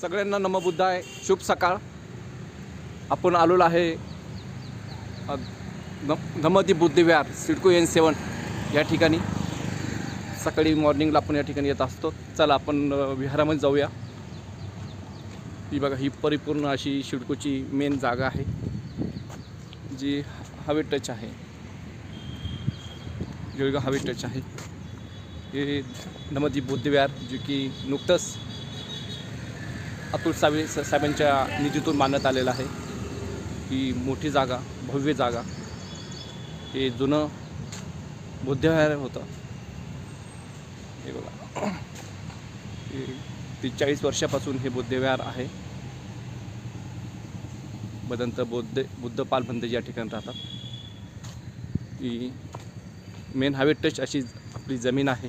सगळ्यांना नमबुद्ध आहे शुभ सकाळ. आपण आलेलो आहे नम- नमदी बुद्धविहार सिडको एन सेवन या ठिकाणी. सकाळी मॉर्निंगला आपण या ठिकाणी येत असतो. चला आपण विहारामध्ये जाऊया. ही बघा ही परिपूर्ण अशी शिडकोची मेन जागा आहे जी हवे टच आहे. जळगाव हवे टच आहे. हे नमदी बुद्धविहार जे की नुकतंच अतुल सावे स- साहेबांच्या निधीतून मानण्यात आलेलं आहे. ही मोठी जागा भव्य जागा. हे जुनं बुद्धविहार होतं. हे बघा. ती चाळीस वर्षापासून हे बुद्धविहार आहे. बदंत बौद्ध बुद्ध पालबंद या ठिकाणी राहतात. ही मेन हायवे टच अशी आपली जमीन आहे.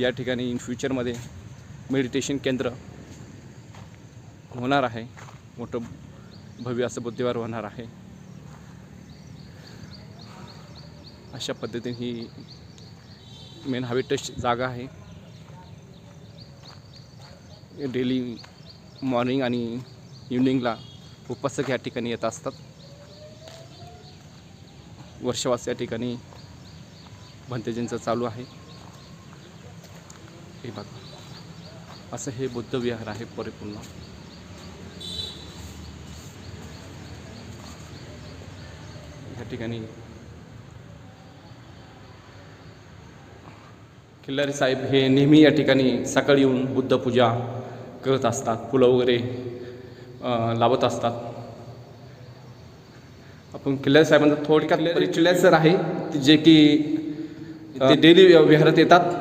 या ठिकाणी इन फ्युचरमध्ये मेडिटेशन केंद्र होणार आहे. मोठं भव्य असं बुद्धिवार होणार आहे. अशा पद्धतीने ही मेन हवे टच जागा आहे. डेली मॉर्निंग आणि इव्हनिंगला उपासक या ठिकाणी येत असतात. वर्षवास या ठिकाणी भंतेजींचं चालू आहे. हे बघा. असं हे बुद्ध विहार आहे परिपूर्ण. ठिकाणी. खिल्लारी साहेब हे नेहमी या ठिकाणी सकाळी येऊन बुद्ध पूजा करत असतात फुलं वगैरे लावत असतात. आपण किल्लारी साहेबांचा थोडक्यात परिचय सर आहे जे की ते डेली विहारात येतात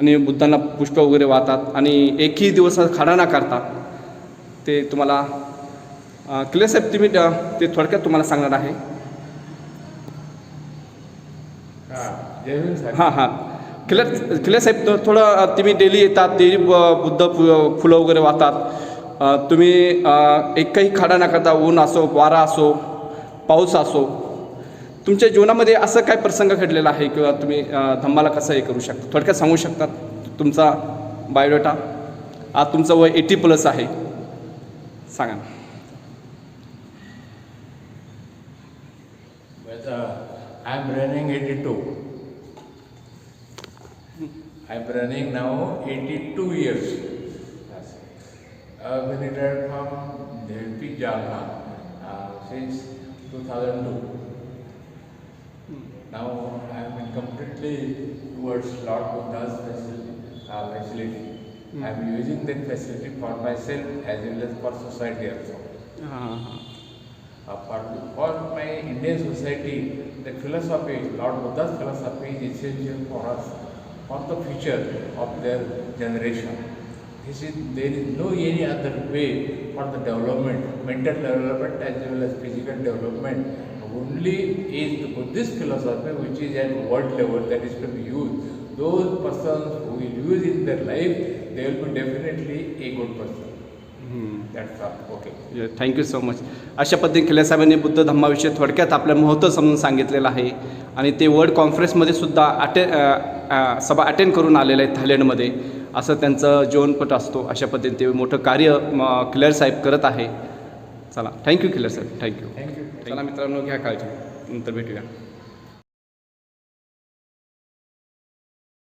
आणि बुद्धांना पुष्प वगैरे वाहतात आणि एकही दिवस खाडा न करता ते तुम्हाला अं, किल्ले साहेब तुम्ही ते थोडक्यात तुम्हाला सांगणार आहे. हां हां. किल्ले साहेब थोडं तुम्ही डेली येतात डेली ब- बुद्ध फु- फुलं वगैरे वाहतात. तुम्ही अं, एकही खाडा न करता ऊन असो वारा असो पाऊस असो तुमच्या जीवनामध्ये असं काय प्रसंग घडलेला आहे किंवा तुम्ही धम्माला कसं हे करू शकता? थोडक्यात सांगू शकतात तुमचा बायोडेटा आज तुमचं वय एटी प्लस आहे. सांगा ना. But uh, I'm running 82. I'm running now 82 years. I've been retired from Delpi Jalna uh, since 2002. Now I'm in completely towards Lord Buddha's facility. Uh, facility. I'm using that facility for myself as well as for society also. हां Uh, for, for my Indian society, the philosophy, Lord Buddha's philosophy is essential for us, for the future of their generation. This is, there is no any other way for the development, mental development as well as physical development. Only is the Buddhist philosophy which is at world level that is to be used. Those persons who will use in their life, they will be definitely a good person. Okay. Thank you so much अशा पद्धतीने खिल्या साहेबांनी बुद्ध धम्माविषयी थोडक्यात आपलं महत्त्व समजून सांगितलेलं आहे. आणि ते वर्ल्ड कॉन्फरन्समध्ये सुद्धा अटे सभा अटेंड करून आलेले आहेत थायलंडमध्ये. असं त्यांचं जीवनपट असतो. अशा पद्धतीने ते मोठं कार्य खिलर साहेब करत आहे. चला. Thank you Khilar Saheb. Thank you you. चला मित्रांनो घ्या काळजी. नंतर भेटूया.